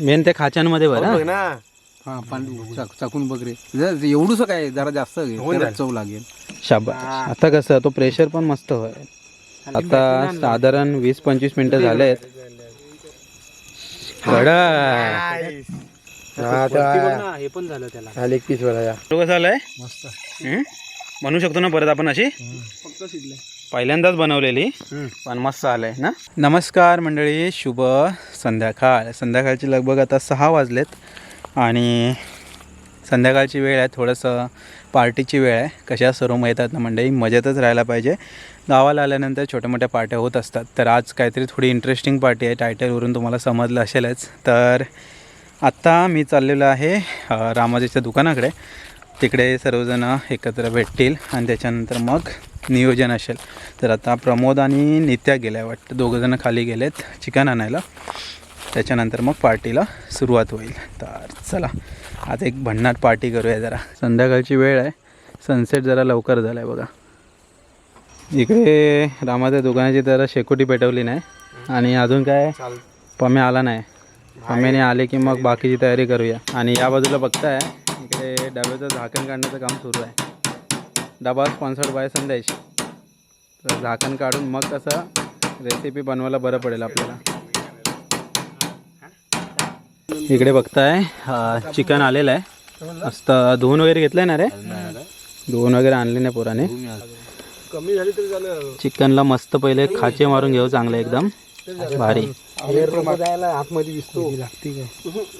Main ते खाच्यांमध्ये बरं बघ ना. हा पाणी चाक- चाकून बघ रे. जर एवढंच काय जरा जास्त घे, त्याला. चव लागेल. शाबास. आता कसं तो प्रेशर पण मस्त होय. आता साधारण वीस पंचवीस मिनिटं झालेत. गडा हे पण झालं त्याला. हम्म? बनवू शकतो ना परत आपण अशी? फक्त शिजले पहिल्यांदाच बनवलेली पण मस्त आलंय ना? नमस्कार मंडळी शुभ संध्याकाळ. संध्याकाळची लगभग आता सहा वाजलेत आणि संध्याकाळची वेळ आहे थोडंसं पार्टीची वेळ आहे. कशा सर्व आहेत ना मंडळी मजेतच राहायला पाहिजे. गावाला आल्यानंतर छोट्या मोठ्या पार्ट्या होत असतात. तर आज काहीतरी थोडी इंटरेस्टिंग पार्टी आहे. टायटलवरून तुम्हाला समजलं असेलच. तर आत्ता मी चाललेलो आहे रामाजीच्या दुकानाकडे. तिकडे सर्वजण एकत्र भेटतील आणि त्याच्यानंतर मग नियोजन असेल. तर आता प्रमोद आणि नित्या गेल्या वाटतं. दोघंजणं खाली गेलेत. चिकन आणायला. त्याच्यानंतर मग पार्टीला सुरुवात होईल. तर चला आता एक भन्नाट पार्टी करूया जरा. संध्याकाळची वेळ आहे. सनसेट जरा लवकर झाला आहे बघा. इकडे रामाच्या दुकानाची जरा शेकोटी पेटवली नाही. आणि अजून काय? पम्या आला नाही. पम्याने आले की मग बाकीची तयारी करूया. आणि या बाजूला बघताय इकडे डब्याचं झाकण काढण्याचं काम सुरू आहे. डबा स्पॉन्सर्ड बाय संदेश. तर झाकण काढून मग कसं रेसिपी बनवायला बरं पडेल आपल्याला. इकडे बघताय चिकन आलेलं आहे. मस्त धुवून वगैरे घेतलंय ना रे? धुवून वगैरे आणले नाही पोराने. कमी झाली तरी झालं चिकनला मस्त पहिले खाचे मारून घेऊ चांगले एकदम. भारी. आतमध्ये दिसतो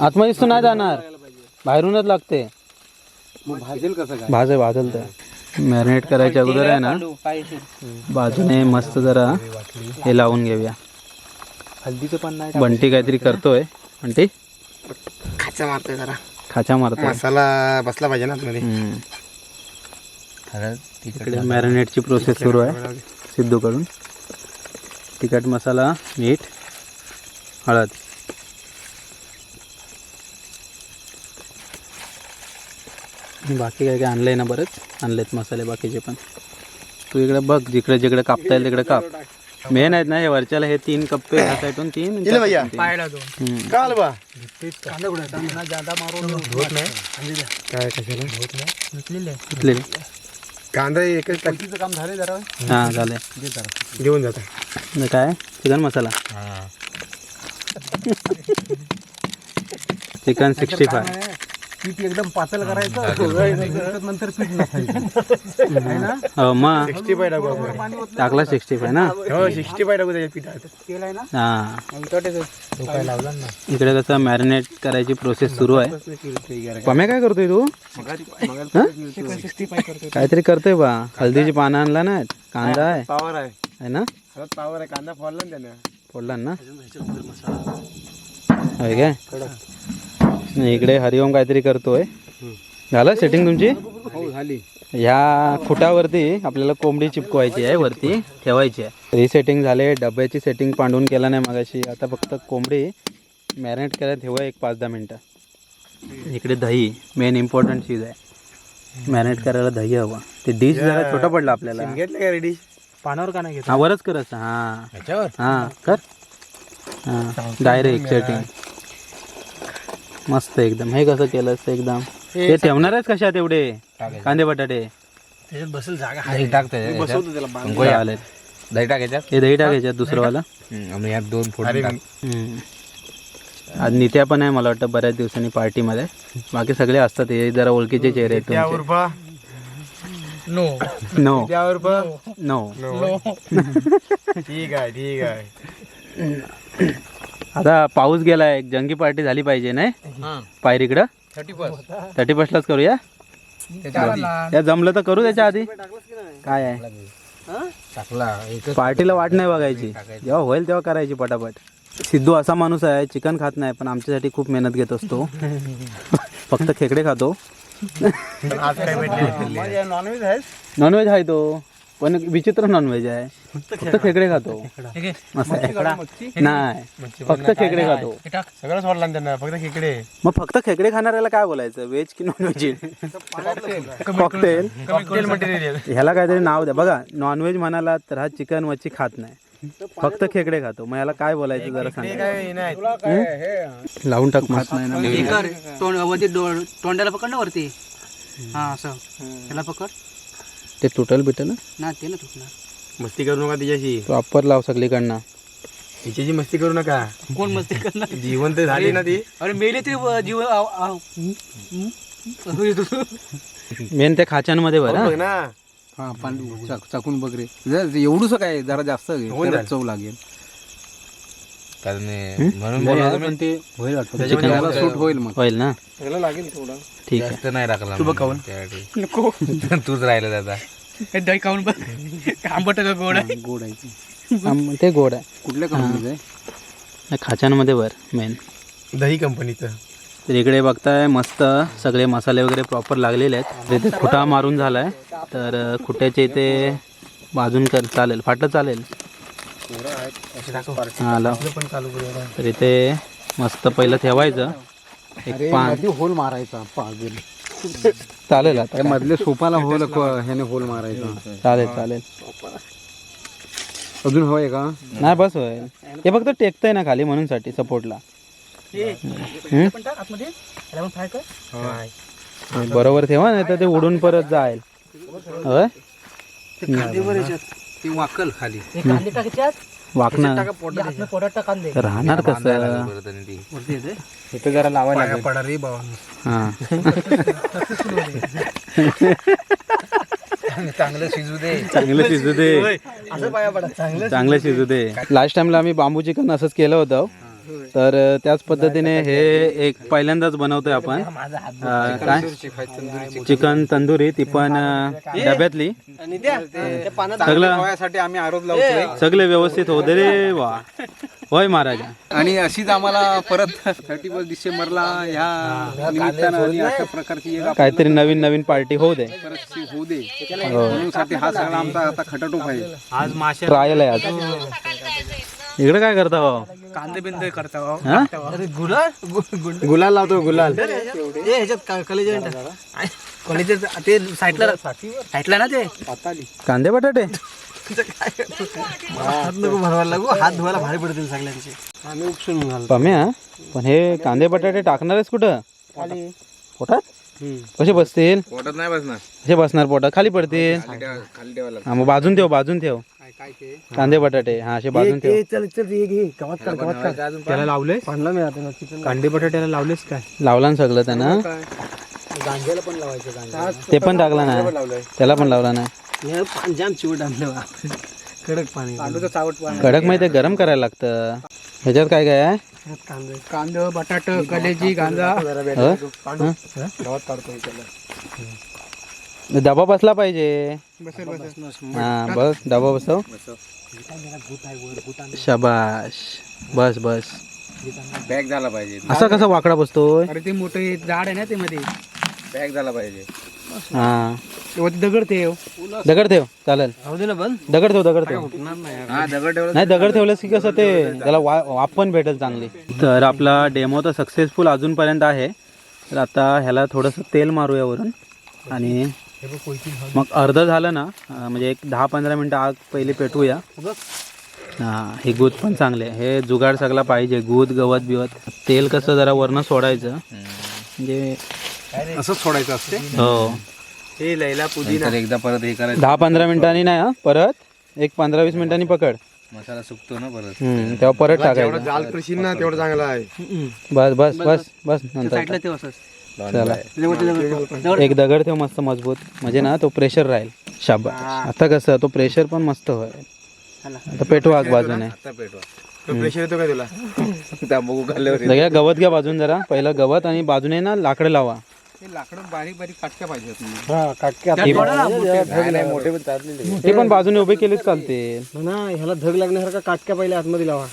आतमध्ये नाही जाणार. बाहेरूनच लागते. भाजेल कसं काय? भाज भाजल तर मॅरिनेट करायच्या अगोदर आहे ना बाजूने मस्त जरा हे लावून घेऊया. हल्दीचं पण नाही बंटी काहीतरी करतोय. बंटी? खाचा मारतोय जरा. खाचा मारतोय. मसाला बसला पाहिजे ना. इकडे मॅरिनेटची प्रोसेस सुरू आहे. सिद्धूकडून तिखट मसाला मीठ हळद. बाकी काय काय आणलंय ना बरंच. आणलेत मसाले बाकीचे पण. तू इकडे बघ जिकडे जिकडे कापता येईल तिकडे काप. मेन आहेत ना हे वरच्याला हे तीन कप्पे ह्या साईडून तीन इले भैया. तीन. पायला दोन. हम्म. काल बा. कांदा कुठे कांदा जादा मारून होत नाही. काय कशाला? घेतलेले इथले. कांदा एकच टाक तिचं काम झाले जरा. हा झाले घेऊन जाता आणि काय? Chicken masala? Chicken sixty five पीठ एकदम पातळ करायचं नंतर पीठ नसायचं. है ना? हो मग सिक्स्टी फाय टाकू आपण टाकला सिक्स्टी फाय ना? हो सिक्स्टी फाय टाकू त्याच्या पिठात. केलाय ना? हा. लावला ना. इकडे कसं मॅरिनेट करायची प्रोसेस सुरू आहे. पम्या काय करतोय तू? चिकन सिक्स्टी फाय करतो काहीतरी करतोय बा. हल्दीची पानं आणला ना कांदा आहे. पावर आहे. है ना? हातात पावर आहे. कांदा फोडला ना त्यानं. फोडला ना? होय काय? नाही, इकडे हरिओम काहीतरी करतोय. झालं सेटिंग तुमची? हो झाली. ह्या खुटावरती आपल्याला कोंबडी चिपकवायची आहे वरती ठेवायची आहे. रिसेटिंग झाले डब्याची सेटिंग पांडून केला नाही मगाशी. आता फक्त कोंबडी मॅरिनेट करायला ठेवा एक पाच दहा मिनटं. इकडे दही मेन इम्पॉर्टंट चीज आहे. मॅरिनेट करायला दही हवं. ते डिश जरा छोटा पडला आपल्याला. घेतलं का रेडी पानावर का नाही घेत हा वरच कर असं हा. ह्याच्यावर? हा कर. हा डायरेक्ट सेटिंग मस्त एकदम. हे कसं केलं असतं एकदम? ते ठेवणार आहेस कशात एवढे? कांदे बटाटे? त्याच्यात बसेल जागा. बसवतो त्याला गोळ्या. आले दही टाकायच्यात? हे दही टाकायच्यात दुसरं वाला आणि यात दोन फोडून अरे टाक हम्म. आज नित्या पण आहे मला वाटतं बऱ्याच दिवसांनी पार्टीमध्ये. बाकी सगळे असतात. हे जरा ओळखीचे चेहरे आहेत तुमचे. नो. नो. नो. ठीक आहे ठीक आहे. आता पाऊस गेलाय. एक जंगी पार्टी झाली पाहिजे नाही? पायरीकडं. Thirty first. थर्टी फर्स्टलाच करूया? या जमलं तर करू त्याच्या आधी. काय आहे? टाकला. पार्टीला वाट नाही बघायची. जेव्हा होईल तेव्हा करायची पटापट. सिद्धू असा माणूस आहे चिकन खात नाही पण आमच्यासाठी खूप मेहनत घेत असतो. फक्त खेकडे खातो. आज काय भेटले नॉनव्हेज आहे नॉनव्हेज आहे तो. पण विचित्र नॉनव्हेज आहे. फक्त खेकडे खातो. असं आहे. नाही. फक्त खेकडे खातो. सगळं सोडला ना. त्यांना फक्त खेकडे. मग फक्त खेकडे खाणाऱ्याला काय बोलायचं? व्हेज की नॉनव्हेज कॉकटेल कॉकटेल मटेरियल ह्याला काहीतरी नाव द्या. बघा नॉनव्हेज म्हणाला तर हा चिकन मच्छी खात नाही. फक्त खेकडे खातो. मग याला काय बोलायचं जरा हे सांग. काय नाही. लावून टाक मस्त नाही हे तोंडाला पकड ना वरती. हा. असं. त्याला पकड. ते तुटल बिटल? ना ना ते ना तुटणार. मस्ती करू नका तिच्याशी. प्रॉपर लाव सगळीकडनं. तिच्याशी मस्ती करू नका. कोण मस्ती करणार? जीवन तर झाली ना ती. अरे मेले ते जीव आव- आव. हम्म? असं येतो. मेन त्या खाच्यांमध्ये बरं बघ ना. हा पाणी चाकून बघ रे. एवढूच काय जरा जास्त घे, होऊन त्याला जाईल. चव लागेल. म्हणून पण ते होईल वाटतं. चिकन त्याला सूट होईल मग. होईल ना? त्याला लागेल थोडा ठीक आहे. जास्त नाही टाकला तू बघ खाऊन. त्यासाठी. नको. तूच राहिला दादा हे दही खाऊन बघ. आंबट का गोड आहे? गोड आहे ते. आम- ते गोड आहे. कुठल्या कंपनीचं आहे? खाच्यांमध्ये बर मेन दही कंपनीचं तर इकडे बघताय मस्त सगळे मसाले वगैरे प्रॉपर लागलेले आहेत. तर इथे खुटा मारून झालाय. तर अ, खुट्याचे इथे भाजून कर चालेल. फाटलं चालेल. पण चालू करूया तर इथे मस्त पहिलं ठेवायचं. एक पान. होल मारायचा. पागेल. चालेल आता त्या मधल्या सोपाला होल ह्याने होल मारायचा. चालेल चालेल. अजून हवंय का? नाही बस होईल हे फक्त टेकतंय ना खाली म्हणून साठी सपोर्टला बरोबर ठेवा नाही तर ते उडून परत जाईल. होय? ती वाकल खाली. हे कांदे पोटात टाक कांदे. राहणार कसं? वरती येते इथे जरा लावायला पाया पडा रे बाबा हा. चांगलं शिजू दे. चांगलं शिजू दे. असं पाया पडा. चांगलं चांगलं शिजू दे. लास्ट टाइमला आम्ही बांबू चिकन असंच केलं होतं. तर त्याच पद्धतीने हे एक पहिल्यांदाच बनवतोय आपण. अ, काय? चिकन तंदुरी ती पण अ, डब्यातली. आणि त्या त्या पानात सगळं साठी आम्ही आरोप लावतोय. सगळे व्यवस्थित होते रे वा. होय महाराजा. आणि अशीच आम्हाला परत थर्टी फर्स्ट डिसेंबरला ह्या निमित्तानं आणि अशा प्रकारची एक काहीतरी नवीन नवीन पार्टी होऊ दे. परत होऊ दे. म्हणून साठी हा सगळा आमचा आता खटाटोप आहे. आज माशा ट्रायल आहे आज इकडे काय करता भाऊ? कांदे बिंदे करता हो. हा? अरे गुलाल? गु- गुंड? गुलाल लावतो गुलाल. ए ह्याच्यात कॉलेज कॉलेज ते साईडला साईडला ना ते? कांदे बटाटे? हात नको भरवायला लागू हात धुवायला भारी पडतील सगळ्यांचे. आम्ही उपसून घाल पम्या पण हे कांदे बटाटे टाकणारच कुठं? पोटात? कसे बसतील? पोटात नाही बसणार. कसे बसणार पोटात? खाली पडतील. खाली ठेवायला हा मग बाजून ठेव बाजून ठेव. कांदे बटाटे हा असे बाजून ठेव. चल चल घे गवत काढ गवत काढ त्याला लावले पाणला मी आता चिकन कांदे बटाट्याला लावलेच काय? लावला ना सगळं त्यानं. गांजाला पण लावायचं गांजा. ते पण टाकला नाही. लावलंय. त्याला पण लावला नाही. हे पांजाम चिवट आणलं. कडक पाणी. चावट पाणी. कडक माहिती गरम करायला लागतं. ह्याच्यात काय काय आहे? कांदे. कांदा बटाट कलेजी गांजा? गवत काढतो डबा बसला पाहिजे. हा बस डबा बसव. शबाश. बस बस. पॅक झाला पाहिजे. असा कसा वाकडा बसतोय? अरे ते मोठे झाड आहे ना ते मध्ये पॅक झाला पाहिजे. हा. दगड ते दगड ठेव चालेल. राहू दे ना बंद. दगड ठेव दगड ठेव. हा दगड ठेवला नाही दगड ठेवलंस की कसं ते? त्याला वा वाफ पण भेटेल चांगली. तर आपला डेमो तर सक्सेसफुल अजूनपर्यंत आहे. तर आता ह्याला थोडंसं तेल मारूया वरून. आणि मग अर्ध झालं ना म्हणजे एक दहा पंधरा मिनटं आग पहिली पेटवूया हां हे दूध पण चांगले हे जुगाड सगळा पाहिजे दूध गवत बिवत. तेल कसं जरा वरनं सोडायचं. म्हणजे असंच सोडायचं असते. हो. हे लैला पुदिना. एकदा परत हे करायचं. दहा पंधरा मिनिटांनी नाही हा? परत? एक पंधरा वीस मिनिटांनी पकड. मसाला सुकतो ना परत. हम्म, तेव्हा परत टाकायचं. जाल तेवढं चांगलं आहे. बस बस बस बस नंतर साईडला चला. एक दगड ठेव मस्त मजबूत. म्हणजे ना तो प्रेशर राहील. शाबास. आता कसं तो प्रेशर पण मस्त होईल. आता पेटवा आग बाजूने. आता पेटवा. तो प्रेशर येतो का तुला? त्या बघू खाल्ल्यावर सगळ्या गवत घ्या बाजून जरा. पहिलं गवत आणि बाजूने ना लाकडं लावा. लाकडं बारीक बारीक काटक्या हा मोठे पण बाजूने उभे केलेच चालते ना ह्याला धग लागण्यासारखा काटक्या पहिले आतमध्ये लावा.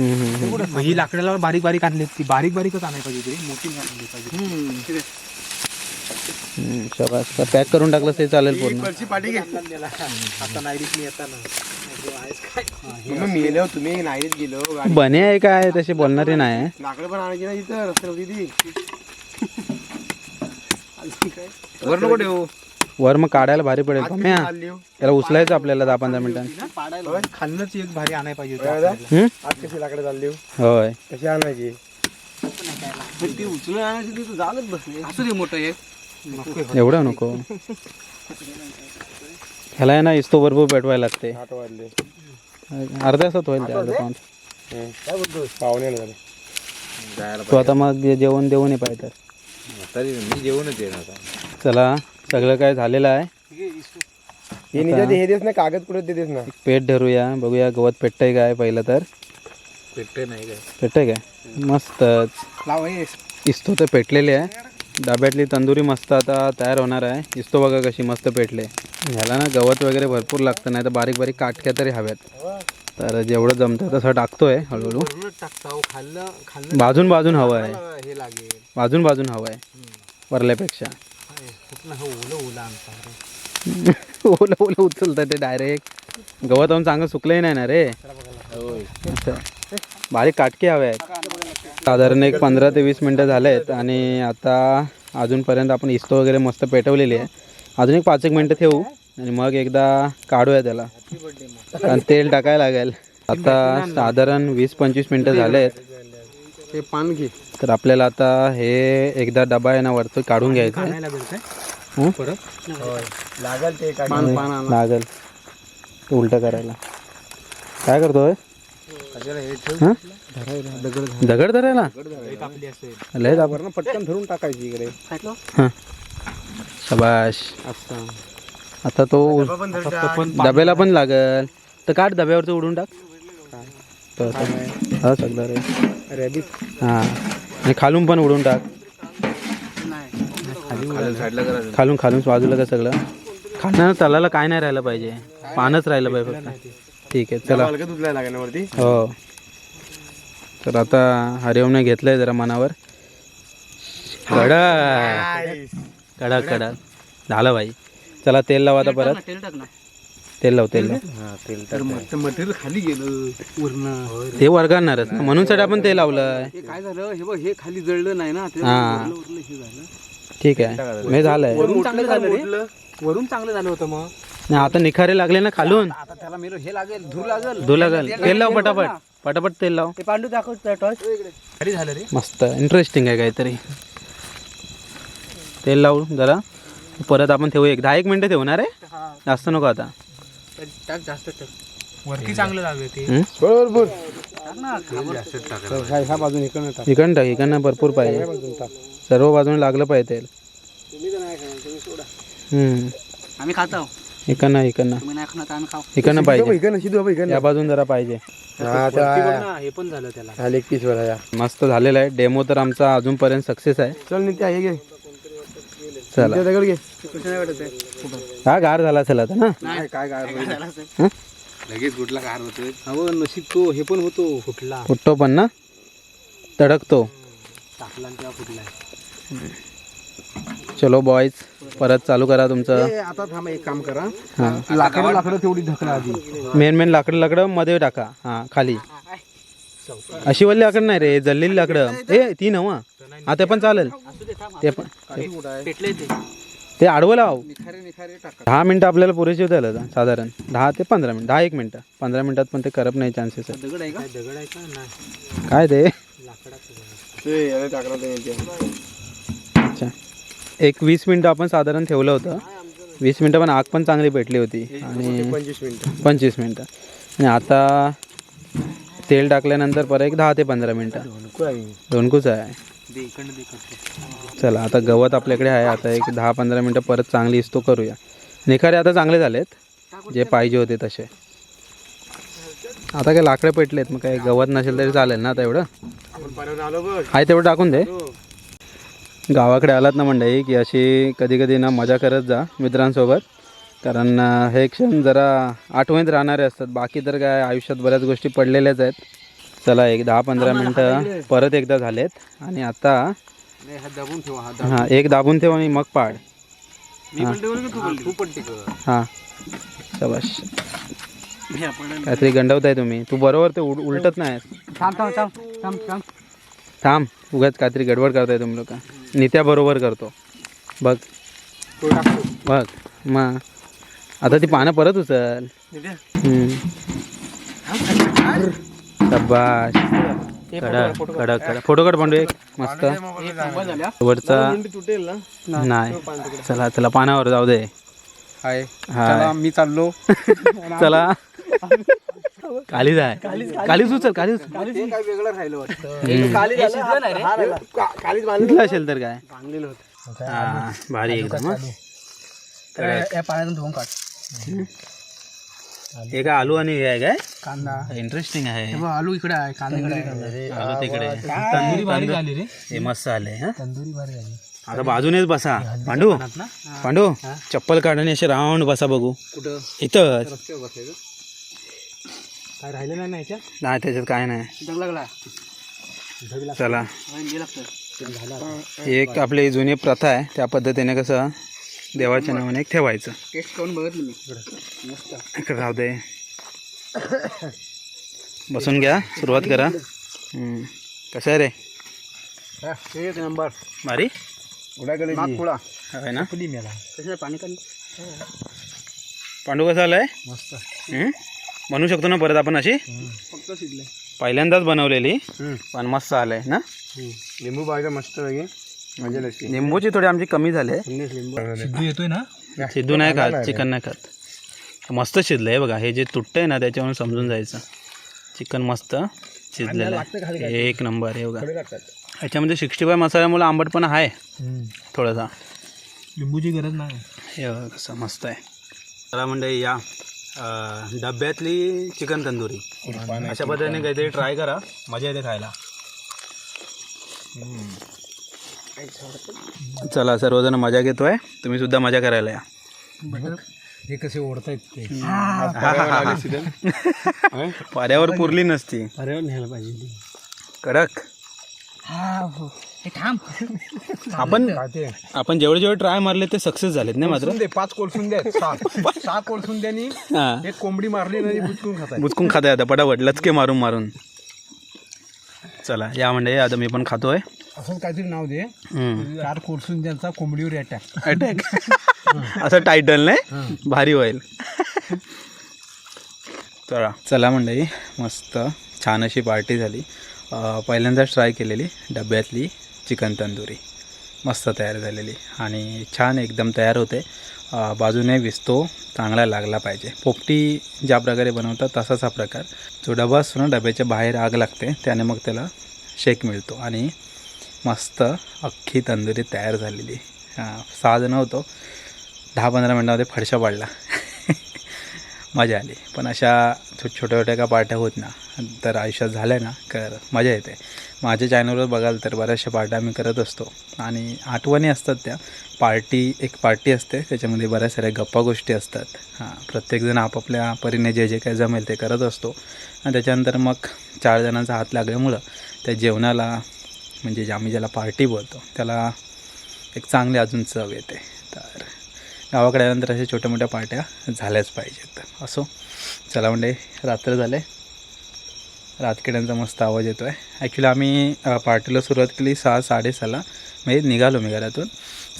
ही लाकडाला बारीक बारीक आणली ती. बारीक बारीकच आणायला पाहिजे तरी मोठी नाही आणली पाहिजे शाबास. पॅक करून टाकलं ते चालेल पूर्ण. कळशी पाठी घे. आता नाही मी येताना. मग मी गेलो तुम्ही नाहीच गेलो. गाडी बने आहे काय? तसे बोलणारे नाही लाकडं पण आणायची ना इथं रस्त्यावर होती ती वर नको ठेवू वर मग काढायला भारी पडेल. पम्या चालली हो. याला उचलायचं आपल्याला दहा पंधरा मिनिटांनी खाल्लंच एक भारी आणाय पाहिजे? आज कशी लाकडं चालली हो? होय. कशी आणायची? ती उचलून आणायची ती तू जागत बसली. असू दे मोठं एक. एवढं नको. ह्याला आहे ना इस्तो भरपूर पेटवायला लागते. अर्ध्या तासात होईल त्याला. हं. पाहुणे जायला तो आता मग जेवण देऊन ये पाहिजे तर. मी जेवणच येईन आता चला. सगळं काय झालेलं आहे. हे निजा हे देस ना कागद कुठे देतेस ना? पेट धरूया बघूया गवत पेटतंय काय पहिलं तर. पेटते नाही काय? पेटतंय काय? मस्तच लाव हे. इस्तो तर पेटलेली आहे. डब्यातली तंदुरी मस्त आता तयार होणार आहे. इस्तो बघा कशी मस्त पेटले. ह्याला ना गवत वगैरे भरपूर लागतं नाही तर बारीक बारीक काटक्या तरी हव्यात. तर जेवढं जमतं तसं टाकतोय हळूहळू. टाकता हो. खाल्लं खाल्लं बाजून बाजून हवं आहे. हे लागेल. बाजून बाजून हवं आहे. वरल्यापेक्षा. ओलं ओलं आणता अरे. ओलं ओलं उचलतं ते डायरेक्ट गवत आम चांगलं सुकलंही नाही ना रे. बारीक काटके हवे आहेत. साधारण एक पंधरा ते वीस मिनटं झाले आहेत आणि आता अजूनपर्यंत आपण इस्तो वगैरे मस्त पेटवलेली आहे. अजून एक पाच एक मिनटं ठेवू आणि मग एकदा काढूया त्याला. कारण तेल टाकायला लागेल. आता साधारण वीस पंचवीस मिनटं झाले आहेत ते पान घे. तर आपल्याला आता हे एकदा डबा आहे ना वरचं काढून घ्यायचं हं? परत? लागल ते काय लागेल. उलटं करायला. काय करतोय हं? दगड धरायला. लय दाब वरनं पटकन धरून टाकायची इकडे. हं. शबाश. आता. तो डब्याला पण लागल. तर काढ डब्यावरचं उडून टाक. हा सगळं रे. रॅबिट हां. आणि खालून पण उडून टाक. खालून खालून बाजूला का सगळं? खाण्याला चालायला काय नाही राहिलं पाहिजे. पानच राहिलं पाहिजे फक्त. ठीक आहे चला. हो. तर आता हरिओमने घेतलंय जरा मनावर. कडक कडक कडक झालं भाई. चला तेल लावा आता परत. तेल टाक ना. तेल लाव तेल मटेरियल खाली गेलं ते वर्गाणारच ना. म्हणून साठी आपण ते लावलंय. हे काय झालं? हे बघ हे खाली जळलं नाही ना. ते हा. हे ठीक आहे. मी झालंय. वरून चांगलं झालं रे. वरून चांगलं झालं होतं मग. नाही आता निखारे लागले ना खालून. आता त्याला मेलो हे लागेल धूर लागेल. धू लागल. तेल लाव पटापट. पटापट तेल लाव. ते पांडू दाखव टॉर्च. भारी झालं रे. मस्त. इंटरेस्टिंग आहे काहीतरी. तेल लावू जरा. परत आपण ठेवू एक. दहा एक मिनटं ठेवणार आहे जास्त नको आता. टाक जास्त टाक. वरती चांगलं लागलं ते. हं? बरोबर टाक ना. ह्या बाजून इकडनं टाक. इकडनं टाक इकडनं भरपूर पाहिजे. सर्व बाजूने लागलं पाहिजे तेल. हम्म. आम्ही खातो इकडनं इकडनं. तुम्ही नाही खाणार तर आम्ही खाऊ. इकडनं पाहिजे. इकडनं शिदू बाबा इकडनं. या बाजून जरा पाहिजे. हा आता हे पण झालं त्याला. हा लेग पीस मस्त झालेलं आहे. डेमो तर आमचा अजूनपर्यंत सक्सेस आहे. चल नित्या हे घे. चला. नित्या दगड घे. कसं नाही वाटत आहे हा गार झाला असेल आता ना? काय काय काय हं? लगेच कुठला कार होतोय. हो नशीब तो हे पण होतो. फुटला. फुटतो पण ना? तडकतो. टाकला आणि तेव्हा फुटलाय. चलो बॉयज परत चालू करा तुमचं. आता थांबा एक काम करा. लाकडं लाकडं तेवढी ढकला आधी. मेन मेन लाकडं लाकडं मध्ये टाका. हां खाली. अशी वल्ली लाकडं नाही रे जल्लेली लाकडं. ए ती नव. हा ते पण चालेल. ते पण ते ते आडवं लाव. निखारे निखारे टाक दहा मिनटं आपल्याला पुरेशी होतील आता साधारण. दहा ते पंधरा मिनिट दहा एक मिनटं. पंधरा मिनिटात पण ते करप नाही चान्सेस आहे दगड आहे का? काय दगड आहे का? नाही. काय ते? लाकडाचं. अच्छा. एक वीस मिनटं आपण साधारण ठेवलं होतं. वीस मिनटं पण आग पण चांगली पेटली होती. आणि पंचवीस मिनिटं. पंचवीस मिनटं. आणि आता तेल टाकल्यानंतर परत एक दहा ते पंधरा मिनटं. दोनकूच आहे. चला आता गवत आपल्याकडे आहे. आता एक दहा पंधरा मिनटं परत चांगली इस्तो करूया. निखारे आता चांगले झालेत? जे पाहिजे होते तसे. आता काय लाकडं पेटलेत. मग काय गवत नसेल तरी चालेल ना आता एवढं? आहे तेवढं टाकून दे. गावाकडे आलात ना मंडळी की अशी कधी कधी ना मजा करत जा मित्रांसोबत. कारण हे क्षण जरा आठवणीत राहणारे असतात. बाकी तर काय आयुष्यात बऱ्याच गोष्टी पडलेल्याच आहेत. चला एक दहा पंधरा मिनटं परत एकदा झालेत. आणि आता हा दाबून ठेवा हा हां एक दाबून ठेव आणि मग पाड. हां शबाश काहीतरी गंडवत आहे तुम्ही. तू बरोबर ते उल उलटत नाही थांब उगाच काहीतरी गडबड करताय तुम्ही लोक. नित्या बरोबर करतो. बघ. बघ मग आता ती पानं परत उचल. हम्म. शाबास. कडक कडक कडक फोटो काढ. पांडू एक. मस्त. वरचा नाही. चला चला पानावर जाऊ दे. हाय. मी चाललो. चला. काली जाय कालीच उचल कालीच उचल. काय वेगळं राहिलं वाटतं? कालीच बांधलं असेल तर काय? बांधलेलं होतं. हा भारी एकदम हा. पाण्यातून धुवून काढ. हे काय आलू आणि हे आहे काय? कांदा. इंटरेस्टिंग आहे. हे आलू इकडे आहे कांदा इकडे आहे. आलू तिकडे तंदुरी भारी झाली रे. हे मस्त आले हा. तंदुरी भारी झाली. आता बाजूनेच बसा. पांडू पांडू चप्पल काढणे असे राऊंड बसा बघू. कुठं? बसायचं? काय राहिलं नाही ना याच्यात नाही त्याच्यात काय नाही. लागला. चला. गेला तर. ही एक आपली जुनी प्रथा आहे. त्या पद्धतीने कसं देवाच्या नावाने एक ठेवायचं. टेस्ट करून बघितलं मी. मस्त. इकडे राहू दे. बसून घ्या. सुरुवात करा. हम्म. कसं आहे रे? एक नंबर. भारी. उडाकडे नागपुडा. आहे ना? फुली मेला? कशा पाणी काढ पांडू कसं आलंय? मस्त. हम्म? बनवू शकतो ना परत आपण अशी? फक्त शिजले पहिल्यांदाच बनवलेली. पण मस्त आलंय ना? लिंबू पाहिजे मस्त वेगळी मजा लागते लिंबूची थोडी आमची कमी झाली. सिद्धू येतोय ना? सिद्धू नाही खात चिकन नाही खात. मस्त शिजलं आहे बघा हे जे तुटतंय ना त्याच्यावरून समजून जायचं. चिकन मस्त शिजलेलं आहे. एक नंबर आहे बघा. ह्याच्यामध्ये सिक्स्टी फाय मसाल्यामुळे आंबटपणा आहे थोडासा. लिंबूची गरज नाही. हे बघा कसं मस्त आहे. चला म्हणजे या. अं, डब्यातली चिकन तंदुरी. अशा पद्धतीने काहीतरी ट्राय करा. मजा येते खायला. चला सर्वजण मजा घेतोय. तुम्ही सुद्धा मजा करायला या. हे कसे ओढतायत ते. पाऱ्यावर पुरली नसती. अरे न्यायला पाहिजे कडक. हे थांब. आपण आपण जेवढे जेवढे ट्राय मारले ते सक्सेस झालेत नाही मात्र? दे पाच कोळसून द्या सहा सहा कोळसून द्या हा. एक कोंबडी मारली नाही बुचकून खाताय. बुचकून खाताय आता पटापट लचके मारून मारून. चला या म्हणजे आता मी पण खातोय. असं काहीतरी नाव दे. हम्म. चार कोर्सून त्यांचा कोंबडीवर अटॅक अटॅक असं टायटल नाही? भारी होईल. चला. चला मंडळी मस्त. छान अशी पार्टी झाली. पहिल्यांदाच ट्राय केलेली डब्यातली चिकन तंदुरी. मस्त तयार झालेली आणि छान एकदम तयार होते. बाजूने विस्तो चांगला लागला पाहिजे. पोपटी ज्या प्रकारे बनवतात तसाच हा प्रकार. जो डबा असतो ना डब्याच्या बाहेर आग लागते त्याने मग त्याला शेक मिळतो आणि मस्त अख्खी तंदुरी तयार झालेली. हां सहा जणं होतो. दहा पंधरा मिनटामध्ये फडशा पाडला. मजा आली. पण अशा छोट्या छोट्या का पार्ट्या होत ना तर आयुष्यात झाल्या ना कर मजा येते. माझ्या चॅनलवर बघाल तर बऱ्याचशा पार्ट्या आम्ही करत असतो. आणि आठवणी असतात त्या. पार्टी एक पार्टी असते त्याच्यामध्ये बऱ्याच साऱ्या गप्पा गोष्टी असतात. हां प्रत्येकजण आपापल्या परीने जे जे काय जमेल ते करत असतो. आणि त्याच्यानंतर मग चार जणांचा हात लागल्यामुळं त्या जेवणाला म्हणजे जे आम्ही ज्याला पार्टी बोलतो त्याला एक चांगली अजून चव येते. तर गावाकडे आल्यानंतर अशा छोट्या मोठ्या पार्ट्या झाल्याच पाहिजेत. असो. चला म्हणजे रात्र झाले रातकिड्यांचा मस्त आवाज येतो आहे ॲक्च्युली आम्ही पार्टीला सुरुवात केली सहा साडेसहाला. म्हणजे निघालो मी घरातून.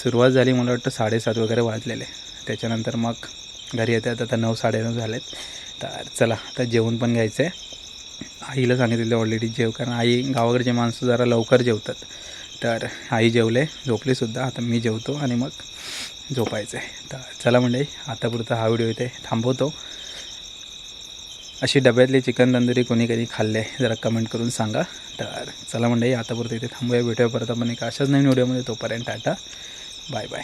सुरुवात झाली मला वाटतं साडेसात वगैरे वाजलेले. त्याच्यानंतर मग घरी येते आता नऊ साडेनऊ झालेत. तर चला आता जेवण पण घ्यायचं आहे आईला सांगितलेलं ऑलरेडी जेव कारण आई गावाकडचे माणसं जरा लवकर जेवतात. तर आई जेवले झोपलीसुद्धा आता मी जेवतो आणि मग झोपायचं आहे तर चला म्हणजे आतापुरता हा व्हिडिओ इथे थांबवतो. अशी डब्यातली चिकन तंदुरी कोणी कधी खाल्ले जरा कमेंट करून सांगा. तर चला म्हणजे आतापुरतं इथे थांबूया. भेटूया परत आपण एक अशाच नवीन व्हिडिओमध्ये. तोपर्यंत टाटा. Bye bye.